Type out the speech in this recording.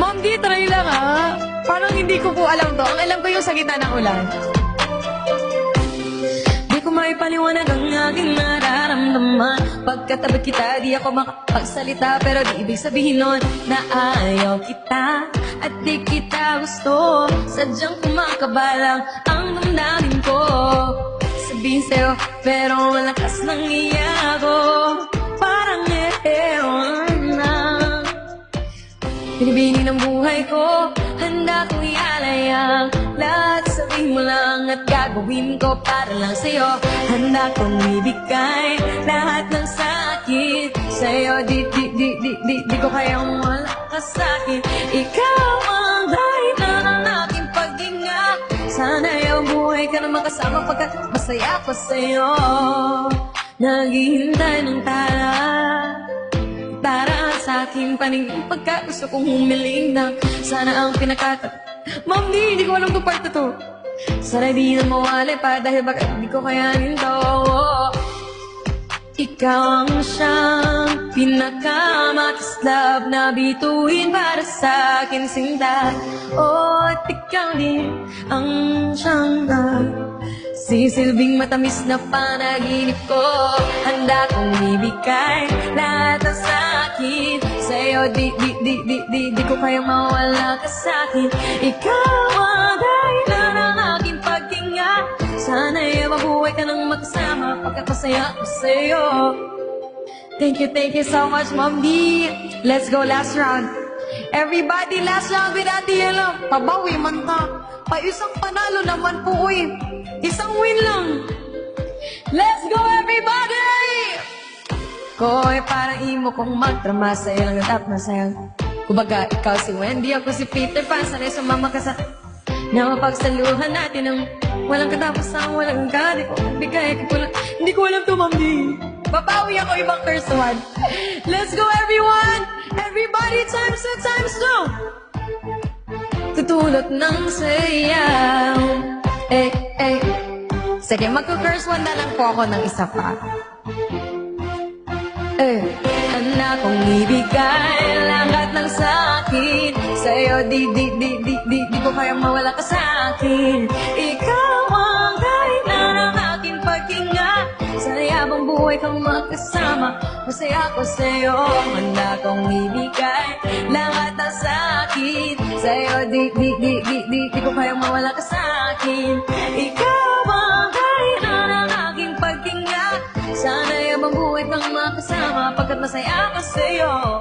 Ma'am D, try lang ha. Parang hindi ko po alam to. Ang alam ko yung sa gitna ng ulan. Di ko maipaliwanag ang aking nararamdaman Pagkatabi kita, di ako makapagsalita Pero di ibig sabihin nun na ayaw kita At di kita gusto Sadyang kumakabalang ang damdamin ko Sabihin sa'yo, pero malakas nang iyak ko Binibini ng buhay ko. Handa kong ialay ang lahat Sabihin mo lang at gagawin ko para lang sa'yo. Handa kong ibigay lahat ng sakit Sa'yo. Di di di di di, di ko kayang wala ka sa'kin. Ikaw ang dahilan ng aking paghinga Sana yung buhay ka na makasama pagkat masaya ko sa'yo. Naghihintay ng tala aking paningin Pagka gusto kong humiling ng Sana ang pinakata. Ma'am, di, hindi ko alam itong part na to. Sana di na mawali pa Dahil baka hindi ko kayanin to. Ikaw ang siyang pinakamatis love na bituin para sa akin sinta. Oh, at ikaw din ang siyang love. Sisilbing matamis na panaginip ko. Handa kong ibigay lahat ng sakit Sa'yo di, di, di, di, di, di ko kayang mawala ka sa'kin Ikaw ang dahilan ng aking paghinga Sana ay mabuhay ka ng magkasama Pagkakasaya ko sa'yo Thank you, thank you so much, Mom D. Let's go last round. Everybody, last round with Ate Yelo. Pabawi man ka. Pa isang panalo naman po, uy. Isang win lang. Let's go! Koy, parang imo kong magdrama sa ilang natap na sayang. Kumbaga, ikaw si Wendy, ako si Peter Pan. Sanay sumama ka sa... Na mapagsaluhan natin ng walang katapusan, walang ko bigay, ko lang- Hindi ko alam D. Babawi ako ibang first one. Let's go, everyone! Everybody, times two, times two! Tutulot ng sayaw. Eh, eh. Sige, magko-curse one na lang po ako ng isa pa. Eh, anak kong ibigay lahat ng sakit Sa'yo di di di di di di ko kaya mawala ka sa'kin. Ikaw ang dahilan ng aking paghinga. Sa yabang buhay kang magkasama? Masaya ko sa'yo. Handa kong ibigay lahat ng sakit Sa'yo di di di di di di ko kaya mawala ka sa'kin awit ng mga kasama Pagkat masaya ako sa'yo.